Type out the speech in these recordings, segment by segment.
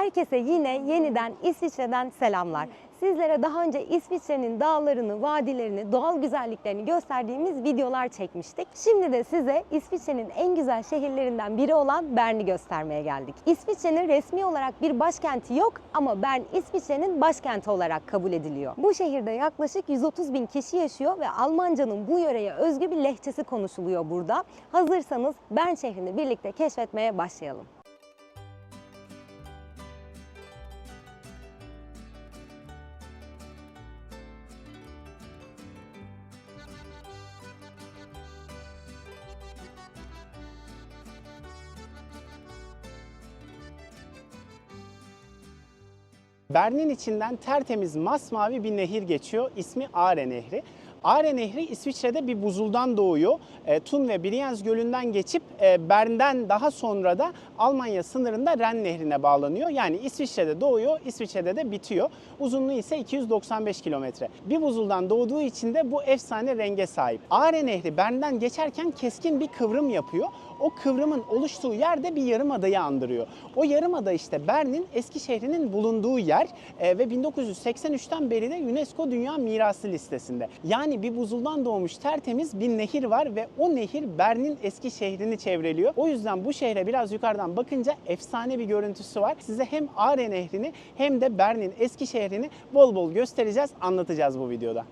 Herkese yine yeniden İsviçre'den selamlar. Sizlere daha önce İsviçre'nin dağlarını, vadilerini, doğal güzelliklerini gösterdiğimiz videolar çekmiştik. Şimdi de size İsviçre'nin en güzel şehirlerinden biri olan Bern'i göstermeye geldik. İsviçre'nin resmi olarak bir başkenti yok ama Bern İsviçre'nin başkenti olarak kabul ediliyor. Bu şehirde yaklaşık 130 bin kişi yaşıyor ve Almancanın bu yöreye özgü bir lehçesi konuşuluyor burada. Hazırsanız Bern şehrini birlikte keşfetmeye başlayalım. Bern'in içinden tertemiz masmavi bir nehir geçiyor. İsmi Are Nehri. Are Nehri İsviçre'de bir buzuldan doğuyor. E, Thun ve Brienz Gölü'nden geçip e, Bern'den daha sonra da Almanya sınırında Ren Nehri'ne bağlanıyor. Yani İsviçre'de doğuyor, İsviçre'de de bitiyor. Uzunluğu ise 295 kilometre. Bir buzuldan doğduğu için de bu efsane renge sahip. Are Nehri Bern'den geçerken keskin bir kıvrım yapıyor. O kıvrımın oluştuğu yerde bir yarımadayı andırıyor. O yarımada işte Bern'in eski şehrinin bulunduğu yer e, ve 1983'ten beri de UNESCO Dünya Mirası listesinde. Yani bir buzuldan doğmuş tertemiz bir nehir var ve o nehir Bern'in eski şehrini çevreliyor. O yüzden bu şehre biraz yukarıdan bakınca efsane bir görüntüsü var. Size hem Are Nehri'ni hem de Bern'in eski şehrini bol bol göstereceğiz, anlatacağız bu videoda.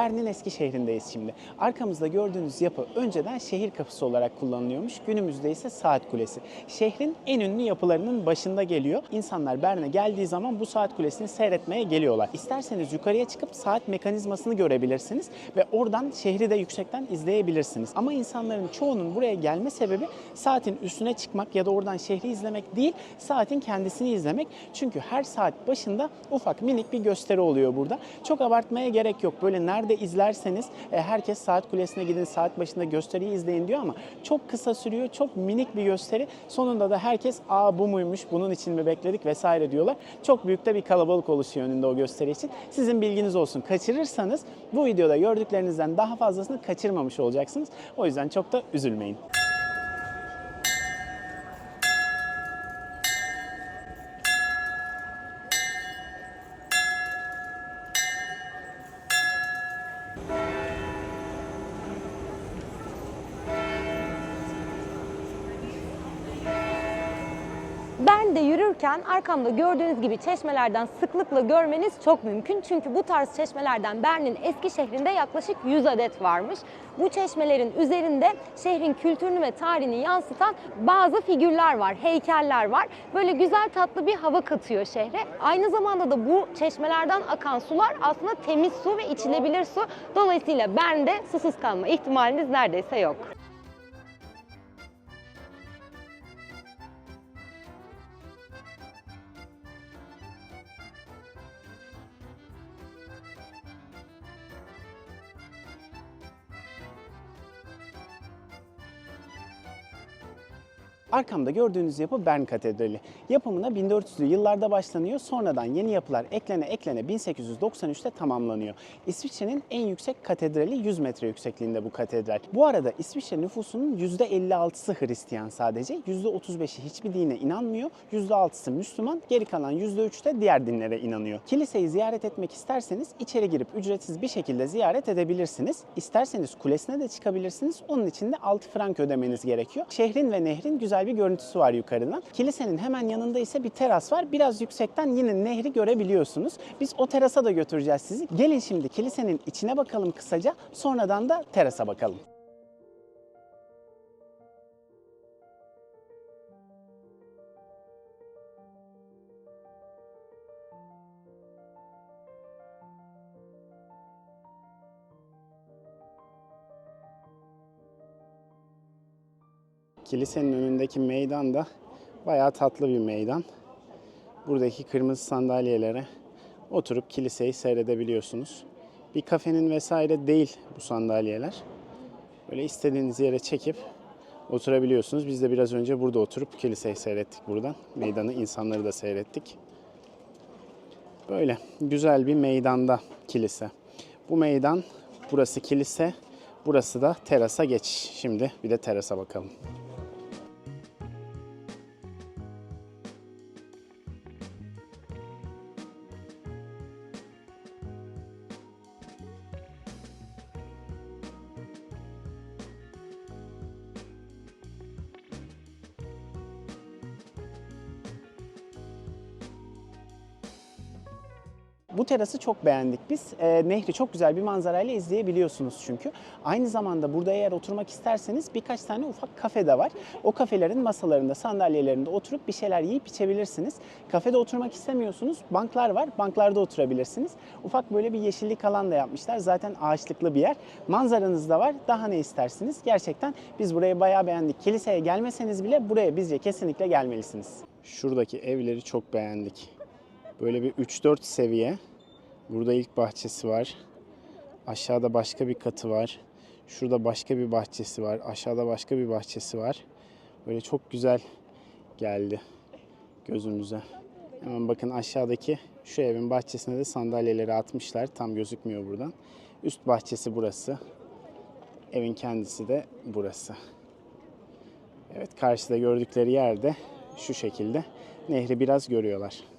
Bern'in eski şehrindeyiz şimdi. Arkamızda gördüğünüz yapı önceden şehir kapısı olarak kullanılıyormuş. Günümüzde ise saat kulesi. Şehrin en ünlü yapılarının başında geliyor. İnsanlar Bern'e geldiği zaman bu saat kulesini seyretmeye geliyorlar. İsterseniz yukarıya çıkıp saat mekanizmasını görebilirsiniz ve oradan şehri de yüksekten izleyebilirsiniz. Ama insanların çoğunun buraya gelme sebebi saatin üstüne çıkmak ya da oradan şehri izlemek değil, saatin kendisini izlemek. Çünkü her saat başında ufak minik bir gösteri oluyor burada. Çok abartmaya gerek yok. Böyle nerede izlerseniz e, herkes saat kulesine gidin saat başında gösteriyi izleyin diyor ama çok kısa sürüyor. Çok minik bir gösteri. Sonunda da herkes aa bu muymuş bunun için mi bekledik vesaire diyorlar. Çok büyük de bir kalabalık oluşuyor önünde o gösteri için. Sizin bilginiz olsun. Kaçırırsanız bu videoda gördüklerinizden daha fazlasını kaçırmamış olacaksınız. O yüzden çok da üzülmeyin. Yürürken arkamda gördüğünüz gibi çeşmelerden sıklıkla görmeniz çok mümkün. Çünkü bu tarz çeşmelerden Bern'in eski şehrinde yaklaşık 100 adet varmış. Bu çeşmelerin üzerinde şehrin kültürünü ve tarihini yansıtan bazı figürler var, heykeller var. Böyle güzel tatlı bir hava katıyor şehre. Aynı zamanda da bu çeşmelerden akan sular aslında temiz su ve içilebilir su. Dolayısıyla Bern'de susuz kalma ihtimaliniz neredeyse yok. Arkamda gördüğünüz yapı Bern Katedrali. Yapımına 1400'lü yıllarda başlanıyor. Sonradan yeni yapılar eklene eklene 1893'te tamamlanıyor. İsviçre'nin en yüksek katedrali 100 metre yüksekliğinde bu katedral. Bu arada İsviçre nüfusunun %56'sı Hristiyan sadece. %35'i hiçbir dine inanmıyor. %6'sı Müslüman. Geri kalan %3 de diğer dinlere inanıyor. Kiliseyi ziyaret etmek isterseniz içeri girip ücretsiz bir şekilde ziyaret edebilirsiniz. İsterseniz kulesine de çıkabilirsiniz. Onun için de 6 frank ödemeniz gerekiyor. Şehrin ve nehrin güzel bir görüntüsü var yukarıdan. Kilisenin hemen yanında ise bir teras var. Biraz yüksekten yine nehri görebiliyorsunuz. Biz o terasa da götüreceğiz sizi. Gelin şimdi kilisenin içine bakalım kısaca. Sonradan da terasa bakalım. Kilisenin önündeki meydan da bayağı tatlı bir meydan. Buradaki kırmızı sandalyelere oturup kiliseyi seyredebiliyorsunuz. Bir kafenin vesaire değil bu sandalyeler. Böyle istediğiniz yere çekip oturabiliyorsunuz. Biz de biraz önce burada oturup kiliseyi seyrettik buradan. Meydanı, insanları da seyrettik. Böyle güzel bir meydanda kilise. Bu meydan, burası kilise, burası da terasa geçiş. Şimdi bir de terasa bakalım. Bu terası çok beğendik biz. Ee, nehri çok güzel bir manzarayla izleyebiliyorsunuz çünkü. Aynı zamanda burada eğer oturmak isterseniz birkaç tane ufak kafe de var. O kafelerin masalarında, sandalyelerinde oturup bir şeyler yiyip içebilirsiniz. Kafede oturmak istemiyorsunuz, banklar var. Banklarda oturabilirsiniz. Ufak böyle bir yeşillik alan da yapmışlar. Zaten ağaçlıklı bir yer. Manzaranız da var. Daha ne istersiniz? Gerçekten biz burayı bayağı beğendik. Kiliseye gelmeseniz bile buraya bizce kesinlikle gelmelisiniz. Şuradaki evleri çok beğendik. Böyle bir 3-4 seviye. Burada ilk bahçesi var. Aşağıda başka bir katı var. Şurada başka bir bahçesi var. Aşağıda başka bir bahçesi var. Böyle çok güzel geldi gözümüze. Hemen bakın aşağıdaki şu evin bahçesine de sandalyeleri atmışlar. Tam gözükmüyor buradan. Üst bahçesi burası. Evin kendisi de burası. Evet karşıda gördükleri yerde şu şekilde. Nehri biraz görüyorlar.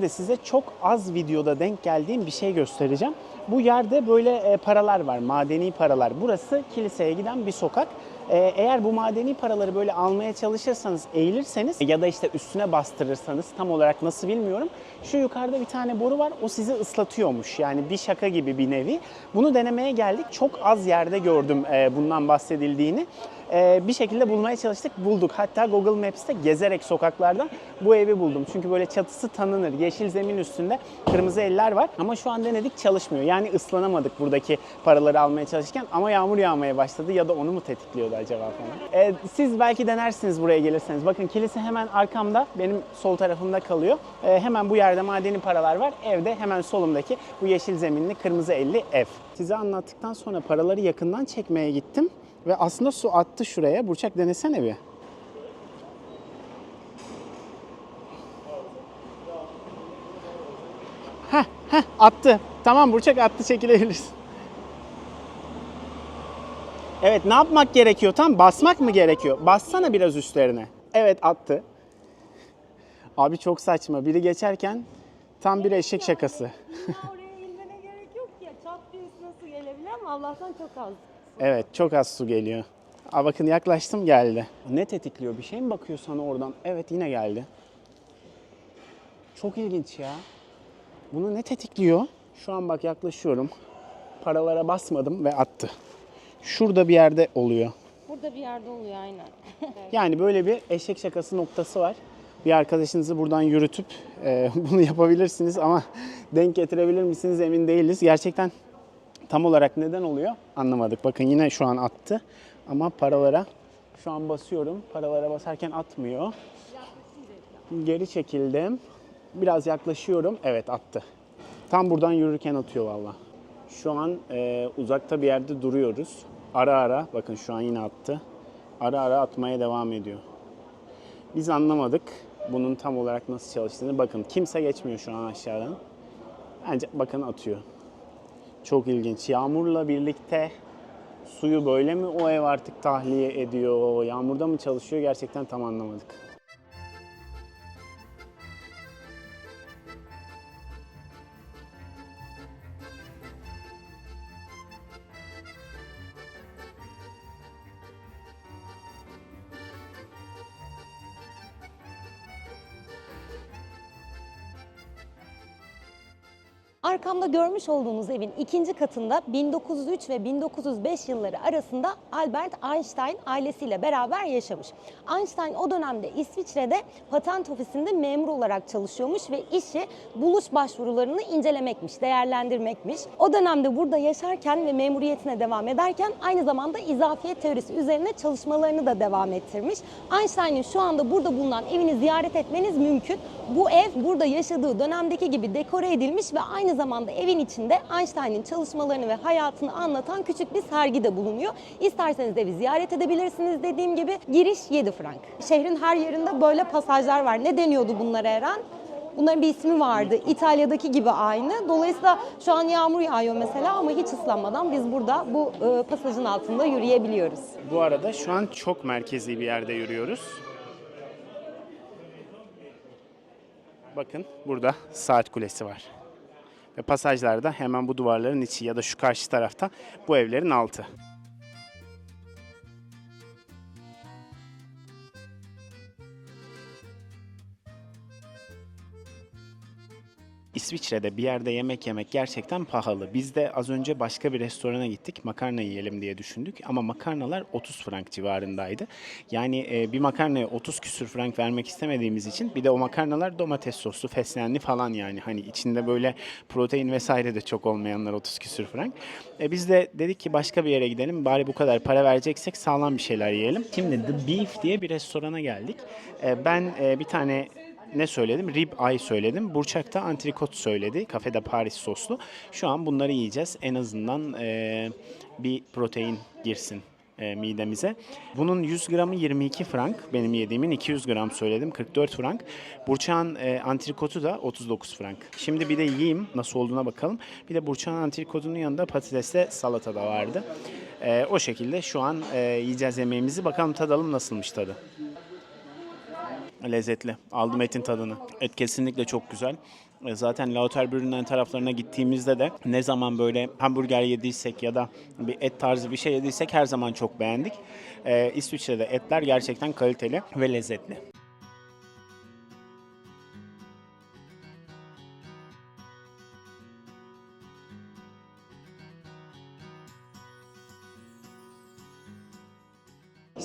Şimdi size çok az videoda denk geldiğim bir şey göstereceğim. Bu yerde böyle e, paralar var, madeni paralar. Burası kiliseye giden bir sokak. E, eğer bu madeni paraları böyle almaya çalışırsanız, eğilirseniz ya da işte üstüne bastırırsanız tam olarak nasıl bilmiyorum. Şu yukarıda bir tane boru var, o sizi ıslatıyormuş. Yani bir şaka gibi bir nevi. Bunu denemeye geldik. Çok az yerde gördüm e, bundan bahsedildiğini. E, bir şekilde bulmaya çalıştık, bulduk. Hatta Google Maps'te gezerek sokaklardan bu evi buldum. Çünkü böyle çatısı tanınır. Yeşil zemin üstünde kırmızı eller var. Ama şu an denedik çalışmıyor. Yani ıslanamadık buradaki paraları almaya çalışırken. Ama yağmur yağmaya başladı ya da onu mu tetikliyordu acaba falan. E, siz belki denersiniz buraya gelirseniz. Bakın kilise hemen arkamda, benim sol tarafımda kalıyor. E, hemen bu yerde madeni paralar var. Evde hemen solumdaki bu yeşil zeminli kırmızı elli ev. Size anlattıktan sonra paraları yakından çekmeye gittim. Ve aslında su attı şuraya. Burçak denesene bir. Heh, heh, attı. Tamam Burçak attı çekilebilirsin. Evet ne yapmak gerekiyor? Tam basmak mı gerekiyor? Bassana biraz üstlerine. Evet attı. Abi çok saçma. Biri geçerken tam bir eşek şakası. Ya oraya inmene gerek yok ya. Çat diye üstüne su gelebilir ama Allah'tan çok az. Evet çok az su geliyor. Aa, bakın yaklaştım geldi. Ne tetikliyor? Bir şey mi bakıyor sana oradan? Evet yine geldi. Çok ilginç ya. Bunu ne tetikliyor? Şu an bak yaklaşıyorum. Paralara basmadım ve attı. Şurada bir yerde oluyor. Burada bir yerde oluyor aynen. Yani böyle bir eşek şakası noktası var. Bir arkadaşınızı buradan yürütüp e, bunu yapabilirsiniz ama denk getirebilir misiniz emin değiliz. Gerçekten tam olarak neden oluyor anlamadık. Bakın yine şu an attı ama paralara şu an basıyorum. Paralara basarken atmıyor. Geri çekildim. Biraz yaklaşıyorum. Evet attı. Tam buradan yürürken atıyor valla. Şu an e, uzakta bir yerde duruyoruz. Ara ara bakın şu an yine attı. Ara ara atmaya devam ediyor. Biz anlamadık bunun tam olarak nasıl çalıştığını. Bakın kimse geçmiyor şu an aşağıdan. Bence bakın atıyor. Çok ilginç. Yağmurla birlikte suyu böyle mi o ev artık tahliye ediyor? Yağmurda mı çalışıyor? Gerçekten tam anlamadık. Arkamda görmüş olduğunuz evin ikinci katında 1903 ve 1905 yılları arasında Albert Einstein ailesiyle beraber yaşamış. Einstein o dönemde İsviçre'de patent ofisinde memur olarak çalışıyormuş ve işi buluş başvurularını incelemekmiş, değerlendirmekmiş. O dönemde burada yaşarken ve memuriyetine devam ederken aynı zamanda izafiyet teorisi üzerine çalışmalarını da devam ettirmiş. Einstein'ın şu anda burada bulunan evini ziyaret etmeniz mümkün. Bu ev burada yaşadığı dönemdeki gibi dekore edilmiş ve aynı zamanda evin içinde Einstein'ın çalışmalarını ve hayatını anlatan küçük bir sergi de bulunuyor. İsterseniz evi ziyaret edebilirsiniz dediğim gibi. Giriş 7 frank. Şehrin her yerinde böyle pasajlar var. Ne deniyordu bunlara Eren? Bunların bir ismi vardı. İtalya'daki gibi aynı. Dolayısıyla şu an yağmur yağıyor mesela ama hiç ıslanmadan biz burada bu e, pasajın altında yürüyebiliyoruz. Bu arada şu an çok merkezi bir yerde yürüyoruz. Bakın burada saat kulesi var. Ve pasajlarda hemen bu duvarların içi ya da şu karşı tarafta bu evlerin altı. İsviçre'de bir yerde yemek yemek gerçekten pahalı. Biz de az önce başka bir restorana gittik. Makarna yiyelim diye düşündük ama makarnalar 30 frank civarındaydı. Yani e, bir makarnaya 30 küsür frank vermek istemediğimiz için bir de o makarnalar domates soslu, fesleğenli falan yani. Hani içinde böyle protein vesaire de çok olmayanlar 30 küsür frank. E, biz de dedik ki başka bir yere gidelim. Bari bu kadar para vereceksek sağlam bir şeyler yiyelim. Şimdi The Beef diye bir restorana geldik. E, ben e, bir tane ne söyledim? Rib eye söyledim. Burçak da antrikot söyledi. Kafede Paris soslu. Şu an bunları yiyeceğiz. En azından e, bir protein girsin e, midemize. Bunun 100 gramı 22 frank. Benim yediğimin 200 gram söyledim. 44 frank. Burçak'ın e, antrikotu da 39 frank. Şimdi bir de yiyeyim. Nasıl olduğuna bakalım. Bir de Burçak'ın antrikotunun yanında patatesle salata da vardı. E, o şekilde şu an e, yiyeceğiz yemeğimizi. Bakalım tadalım nasılmış tadı. Lezzetli. Aldım etin tadını. Et kesinlikle çok güzel. E, Zaten Lauterbrunnen taraflarına gittiğimizde de ne zaman böyle hamburger yediysek ya da bir et tarzı bir şey yediysek her zaman çok beğendik. Ee, İsviçre'de etler gerçekten kaliteli ve lezzetli.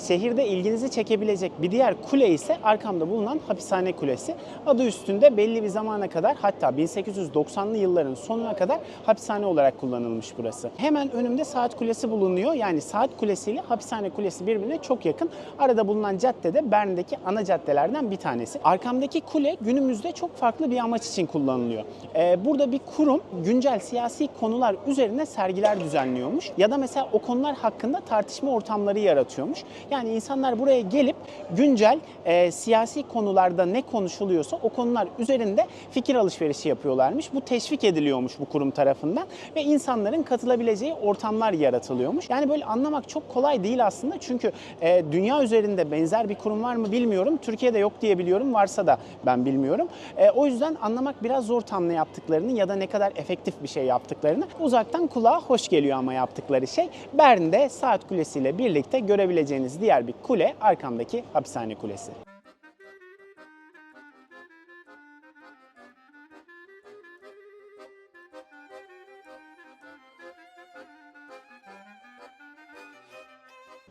Şehirde ilginizi çekebilecek bir diğer kule ise arkamda bulunan hapishane kulesi. Adı üstünde belli bir zamana kadar hatta 1890'lı yılların sonuna kadar hapishane olarak kullanılmış burası. Hemen önümde saat kulesi bulunuyor. Yani saat kulesi ile hapishane kulesi birbirine çok yakın. Arada bulunan cadde de Bern'deki ana caddelerden bir tanesi. Arkamdaki kule günümüzde çok farklı bir amaç için kullanılıyor. Ee, burada bir kurum güncel siyasi konular üzerine sergiler düzenliyormuş. Ya da mesela o konular hakkında tartışma ortamları yaratıyormuş. Yani insanlar buraya gelip güncel e, siyasi konularda ne konuşuluyorsa o konular üzerinde fikir alışverişi yapıyorlarmış. Bu teşvik ediliyormuş bu kurum tarafından ve insanların katılabileceği ortamlar yaratılıyormuş. Yani böyle anlamak çok kolay değil aslında çünkü e, dünya üzerinde benzer bir kurum var mı bilmiyorum. Türkiye'de yok diye biliyorum. Varsa da ben bilmiyorum. E, o yüzden anlamak biraz zor tam ne yaptıklarını ya da ne kadar efektif bir şey yaptıklarını. Uzaktan kulağa hoş geliyor ama yaptıkları şey. Bern'de Saat Kulesi ile birlikte görebileceğiniz diğer bir kule arkamdaki hapishane kulesi.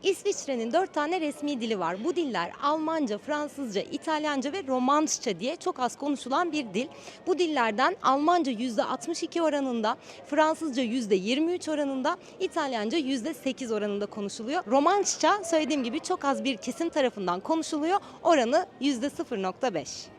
İsviçre'nin dört tane resmi dili var. Bu diller Almanca, Fransızca, İtalyanca ve Romançça diye çok az konuşulan bir dil. Bu dillerden Almanca %62 oranında, Fransızca %23 oranında, İtalyanca %8 oranında konuşuluyor. Romançça söylediğim gibi çok az bir kesim tarafından konuşuluyor. Oranı %0.5.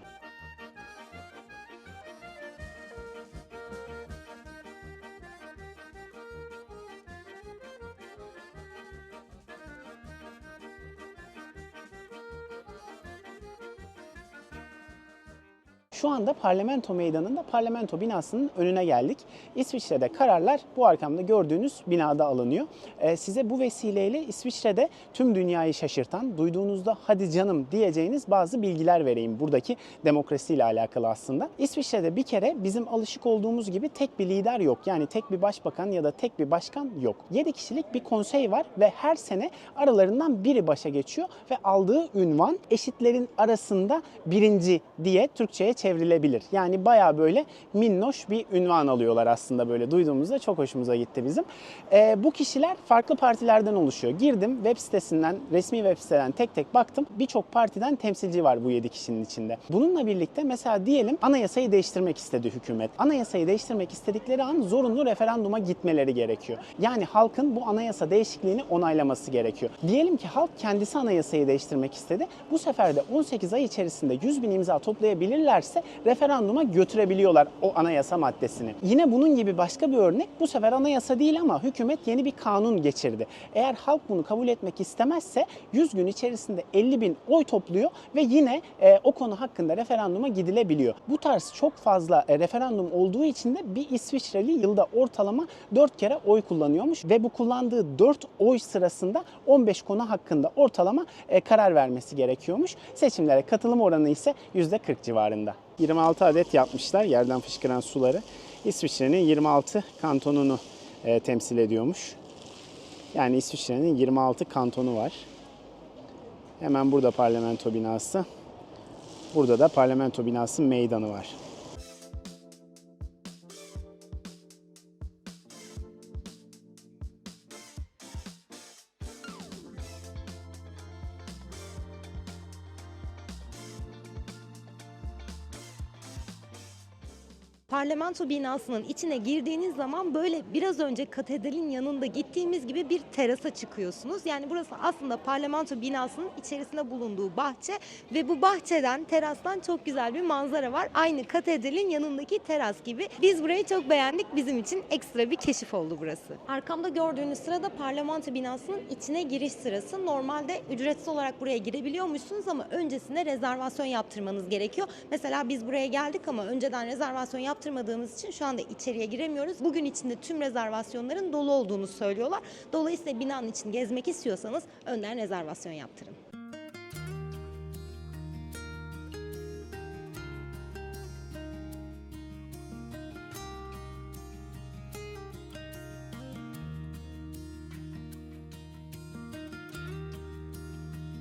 anda parlamento meydanında parlamento binasının önüne geldik. İsviçre'de kararlar bu arkamda gördüğünüz binada alınıyor. Ee, size bu vesileyle İsviçre'de tüm dünyayı şaşırtan, duyduğunuzda hadi canım diyeceğiniz bazı bilgiler vereyim buradaki demokrasiyle alakalı aslında. İsviçre'de bir kere bizim alışık olduğumuz gibi tek bir lider yok. Yani tek bir başbakan ya da tek bir başkan yok. 7 kişilik bir konsey var ve her sene aralarından biri başa geçiyor ve aldığı ünvan eşitlerin arasında birinci diye Türkçe'ye çevrilebilir. Yani baya böyle minnoş bir ünvan alıyorlar aslında böyle duyduğumuzda çok hoşumuza gitti bizim. Ee, bu kişiler farklı partilerden oluşuyor. Girdim web sitesinden, resmi web siteden tek tek baktım. Birçok partiden temsilci var bu 7 kişinin içinde. Bununla birlikte mesela diyelim anayasayı değiştirmek istedi hükümet. Anayasayı değiştirmek istedikleri an zorunlu referanduma gitmeleri gerekiyor. Yani halkın bu anayasa değişikliğini onaylaması gerekiyor. Diyelim ki halk kendisi anayasayı değiştirmek istedi. Bu sefer de 18 ay içerisinde 100 bin imza toplayabilirlerse referanduma götürebiliyorlar o anayasa maddesini. Yine bunun gibi başka bir örnek bu sefer anayasa değil ama hükümet yeni bir kanun geçirdi. Eğer halk bunu kabul etmek istemezse 100 gün içerisinde 50 bin oy topluyor ve yine e, o konu hakkında referanduma gidilebiliyor. Bu tarz çok fazla e, referandum olduğu için de bir İsviçreli yılda ortalama 4 kere oy kullanıyormuş ve bu kullandığı 4 oy sırasında 15 konu hakkında ortalama e, karar vermesi gerekiyormuş. Seçimlere katılım oranı ise %40 civarında. 26 adet yapmışlar yerden fışkıran suları. İsviçre'nin 26 kantonunu e, temsil ediyormuş. Yani İsviçre'nin 26 kantonu var. Hemen burada parlamento binası. Burada da parlamento binası meydanı var. Parlamento binasının içine girdiğiniz zaman böyle biraz önce katedralin yanında gittiğimiz gibi bir terasa çıkıyorsunuz. Yani burası aslında parlamento binasının içerisinde bulunduğu bahçe ve bu bahçeden, terastan çok güzel bir manzara var. Aynı katedralin yanındaki teras gibi. Biz burayı çok beğendik. Bizim için ekstra bir keşif oldu burası. Arkamda gördüğünüz sırada parlamento binasının içine giriş sırası. Normalde ücretsiz olarak buraya girebiliyormuşsunuz ama öncesinde rezervasyon yaptırmanız gerekiyor. Mesela biz buraya geldik ama önceden rezervasyon yaptırmadığımız için şu anda içeriye giremiyoruz. Bugün içinde tüm rezervasyonların dolu olduğunu söylüyorlar. Dolayısıyla binanın için gezmek istiyorsanız önden rezervasyon yaptırın.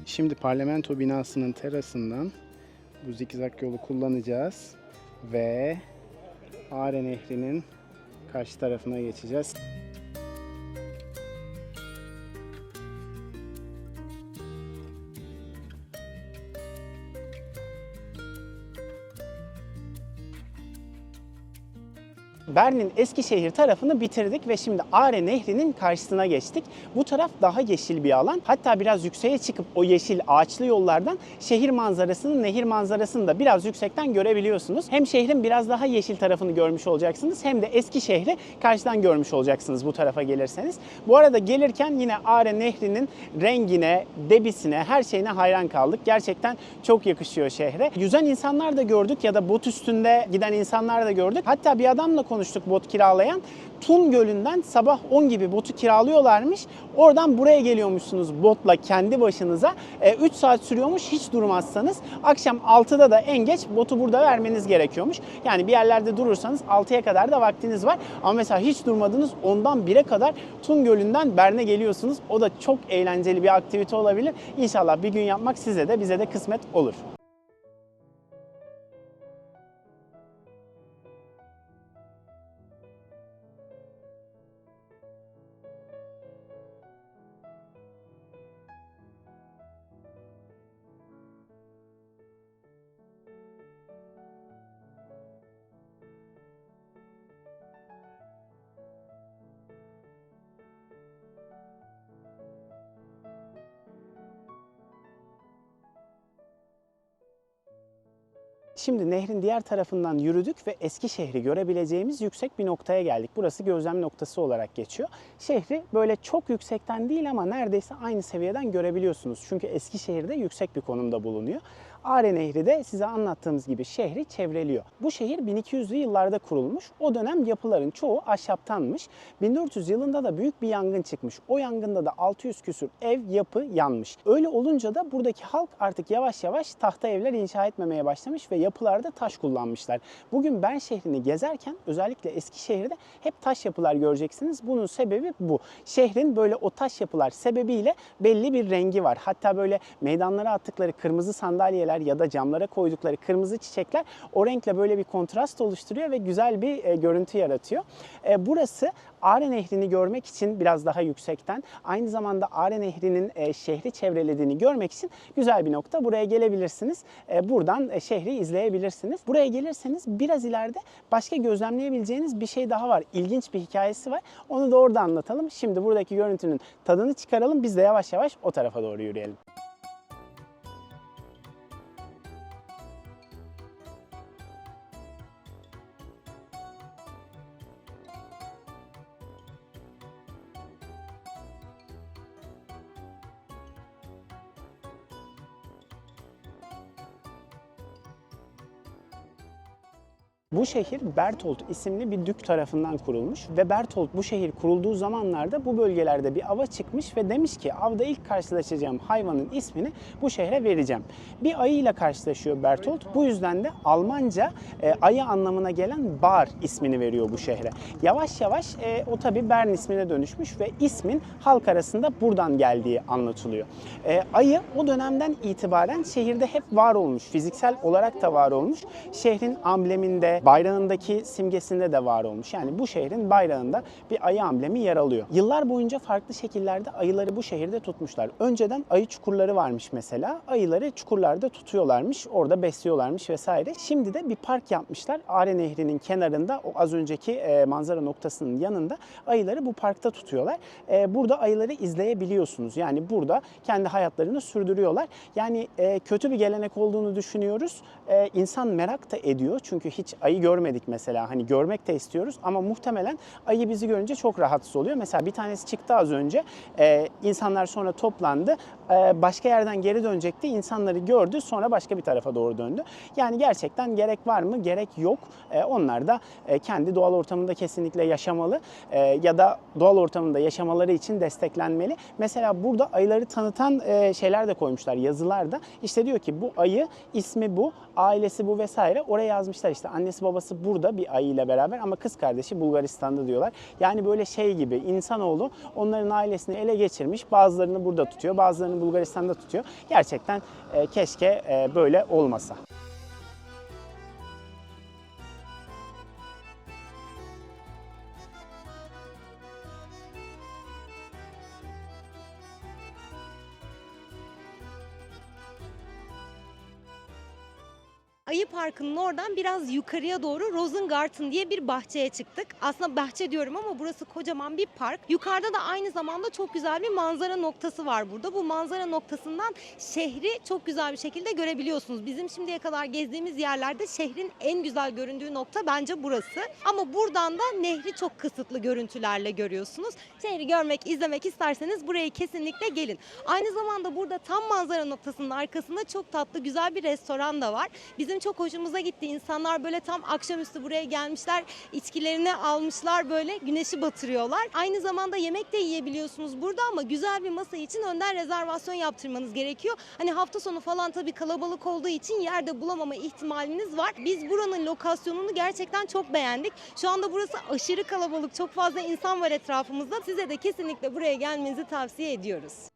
Şimdi parlamento binasının terasından bu zikzak yolu kullanacağız ve Are Nehri'nin karşı tarafına geçeceğiz. Berlin Eskişehir tarafını bitirdik ve şimdi Are Nehri'nin karşısına geçtik. Bu taraf daha yeşil bir alan. Hatta biraz yükseğe çıkıp o yeşil ağaçlı yollardan şehir manzarasını, nehir manzarasını da biraz yüksekten görebiliyorsunuz. Hem şehrin biraz daha yeşil tarafını görmüş olacaksınız hem de Eskişehir'i karşıdan görmüş olacaksınız bu tarafa gelirseniz. Bu arada gelirken yine Are Nehri'nin rengine, debisine, her şeyine hayran kaldık. Gerçekten çok yakışıyor şehre. Yüzen insanlar da gördük ya da bot üstünde giden insanlar da gördük. Hatta bir adamla konuştuk bot kiralayan. Tun Gölü'nden sabah 10 gibi botu kiralıyorlarmış. Oradan buraya geliyormuşsunuz botla kendi başınıza. 3 saat sürüyormuş hiç durmazsanız. Akşam 6'da da en geç botu burada vermeniz gerekiyormuş. Yani bir yerlerde durursanız 6'ya kadar da vaktiniz var. Ama mesela hiç durmadınız ondan 1'e kadar Tun Gölü'nden Bern'e geliyorsunuz. O da çok eğlenceli bir aktivite olabilir. İnşallah bir gün yapmak size de bize de kısmet olur. Şimdi nehrin diğer tarafından yürüdük ve eski şehri görebileceğimiz yüksek bir noktaya geldik. Burası gözlem noktası olarak geçiyor. Şehri böyle çok yüksekten değil ama neredeyse aynı seviyeden görebiliyorsunuz. Çünkü eski şehirde yüksek bir konumda bulunuyor. Are Nehri de size anlattığımız gibi şehri çevreliyor. Bu şehir 1200'lü yıllarda kurulmuş. O dönem yapıların çoğu ahşaptanmış. 1400 yılında da büyük bir yangın çıkmış. O yangında da 600 küsür ev, yapı yanmış. Öyle olunca da buradaki halk artık yavaş yavaş tahta evler inşa etmemeye başlamış ve yapılarda taş kullanmışlar. Bugün ben şehrini gezerken özellikle Eskişehir'de hep taş yapılar göreceksiniz. Bunun sebebi bu. Şehrin böyle o taş yapılar sebebiyle belli bir rengi var. Hatta böyle meydanlara attıkları kırmızı sandalyeler çiçekler ya da camlara koydukları kırmızı çiçekler o renkle böyle bir kontrast oluşturuyor ve güzel bir e, görüntü yaratıyor. E, burası Ağrı Nehri'ni görmek için biraz daha yüksekten, aynı zamanda Ağrı Nehri'nin e, şehri çevrelediğini görmek için güzel bir nokta. Buraya gelebilirsiniz. E, buradan e, şehri izleyebilirsiniz. Buraya gelirseniz biraz ileride başka gözlemleyebileceğiniz bir şey daha var. İlginç bir hikayesi var. Onu da orada anlatalım. Şimdi buradaki görüntünün tadını çıkaralım. Biz de yavaş yavaş o tarafa doğru yürüyelim. Bu şehir Bertolt isimli bir dük tarafından kurulmuş ve Bertolt bu şehir kurulduğu zamanlarda bu bölgelerde bir ava çıkmış ve demiş ki avda ilk karşılaşacağım hayvanın ismini bu şehre vereceğim. Bir ayıyla karşılaşıyor Bertolt. Bu yüzden de Almanca e, ayı anlamına gelen Bar ismini veriyor bu şehre. Yavaş yavaş e, o tabi Bern ismine dönüşmüş ve ismin halk arasında buradan geldiği anlatılıyor. E, ayı o dönemden itibaren şehirde hep var olmuş. Fiziksel olarak da var olmuş. Şehrin ambleminde, bayrağındaki simgesinde de var olmuş. Yani bu şehrin bayrağında bir ayı amblemi yer alıyor. Yıllar boyunca farklı şekillerde ayıları bu şehirde tutmuşlar. Önceden ayı çukurları varmış mesela. Ayıları çukurlarda tutuyorlarmış, orada besliyorlarmış vesaire. Şimdi de bir park yapmışlar. Are Nehri'nin kenarında o az önceki e, manzara noktasının yanında ayıları bu parkta tutuyorlar. E, burada ayıları izleyebiliyorsunuz. Yani burada kendi hayatlarını sürdürüyorlar. Yani e, kötü bir gelenek olduğunu düşünüyoruz. İnsan merak da ediyor. Çünkü hiç ayı görmedik mesela. Hani görmek de istiyoruz ama muhtemelen ayı bizi görünce çok rahatsız oluyor. Mesela bir tanesi çıktı az önce. E, insanlar sonra toplandı. E, başka yerden geri dönecekti. İnsanları gördü. Sonra başka bir tarafa doğru döndü. Yani gerçekten gerek var mı? Gerek yok. E, onlar da e, kendi doğal ortamında kesinlikle yaşamalı. E, ya da doğal ortamında yaşamaları için desteklenmeli. Mesela burada ayıları tanıtan e, şeyler de koymuşlar. Yazılar da. İşte diyor ki bu ayı ismi bu, ailesi bu vesaire. Oraya yazmışlar işte annesi babası burada bir ayı ile beraber ama kız kardeşi Bulgaristan'da diyorlar. Yani böyle şey gibi insanoğlu onların ailesini ele geçirmiş. Bazılarını burada tutuyor, bazılarını Bulgaristan'da tutuyor. Gerçekten e, keşke e, böyle olmasa. Parkı'nın oradan biraz yukarıya doğru Rosengarten diye bir bahçeye çıktık. Aslında bahçe diyorum ama burası kocaman bir park. Yukarıda da aynı zamanda çok güzel bir manzara noktası var burada. Bu manzara noktasından şehri çok güzel bir şekilde görebiliyorsunuz. Bizim şimdiye kadar gezdiğimiz yerlerde şehrin en güzel göründüğü nokta bence burası. Ama buradan da nehri çok kısıtlı görüntülerle görüyorsunuz. Şehri görmek, izlemek isterseniz buraya kesinlikle gelin. Aynı zamanda burada tam manzara noktasının arkasında çok tatlı güzel bir restoran da var. Bizim çok hoşumuza gitti. İnsanlar böyle tam akşamüstü buraya gelmişler, içkilerini almışlar böyle güneşi batırıyorlar. Aynı zamanda yemek de yiyebiliyorsunuz burada ama güzel bir masa için önden rezervasyon yaptırmanız gerekiyor. Hani hafta sonu falan tabii kalabalık olduğu için yerde bulamama ihtimaliniz var. Biz buranın lokasyonunu gerçekten çok beğendik. Şu anda burası aşırı kalabalık. Çok fazla insan var etrafımızda. Size de kesinlikle buraya gelmenizi tavsiye ediyoruz.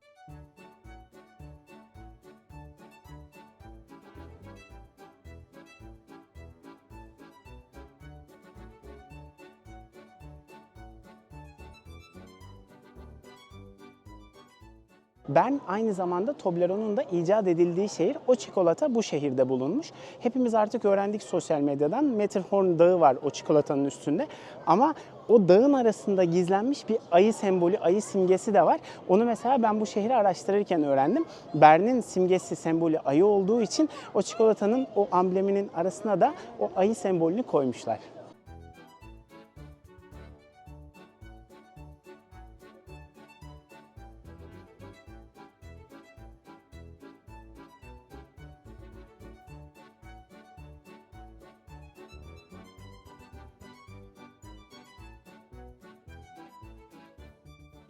Bern aynı zamanda Toblerone'un da icat edildiği şehir. O çikolata bu şehirde bulunmuş. Hepimiz artık öğrendik sosyal medyadan. Matterhorn Dağı var o çikolatanın üstünde. Ama o dağın arasında gizlenmiş bir ayı sembolü, ayı simgesi de var. Onu mesela ben bu şehri araştırırken öğrendim. Bern'in simgesi, sembolü ayı olduğu için o çikolatanın o ambleminin arasına da o ayı sembolünü koymuşlar.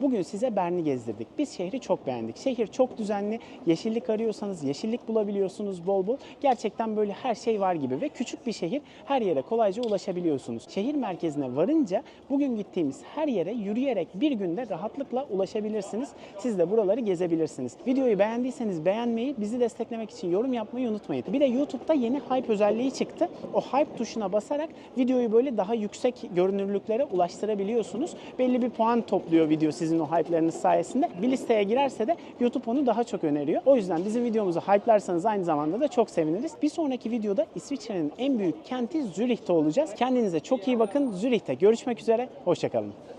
Bugün size Bern'i gezdirdik. Biz şehri çok beğendik. Şehir çok düzenli. Yeşillik arıyorsanız yeşillik bulabiliyorsunuz bol bol. Gerçekten böyle her şey var gibi ve küçük bir şehir. Her yere kolayca ulaşabiliyorsunuz. Şehir merkezine varınca bugün gittiğimiz her yere yürüyerek bir günde rahatlıkla ulaşabilirsiniz. Siz de buraları gezebilirsiniz. Videoyu beğendiyseniz beğenmeyi, bizi desteklemek için yorum yapmayı unutmayın. Bir de YouTube'da yeni hype özelliği çıktı. O hype tuşuna basarak videoyu böyle daha yüksek görünürlüklere ulaştırabiliyorsunuz. Belli bir puan topluyor video sizin o hype'leriniz sayesinde. Bir listeye girerse de YouTube onu daha çok öneriyor. O yüzden bizim videomuzu hype'larsanız aynı zamanda da çok seviniriz. Bir sonraki videoda İsviçre'nin en büyük kenti Zürih'te olacağız. Kendinize çok iyi bakın. Zürih'te görüşmek üzere. Hoşçakalın.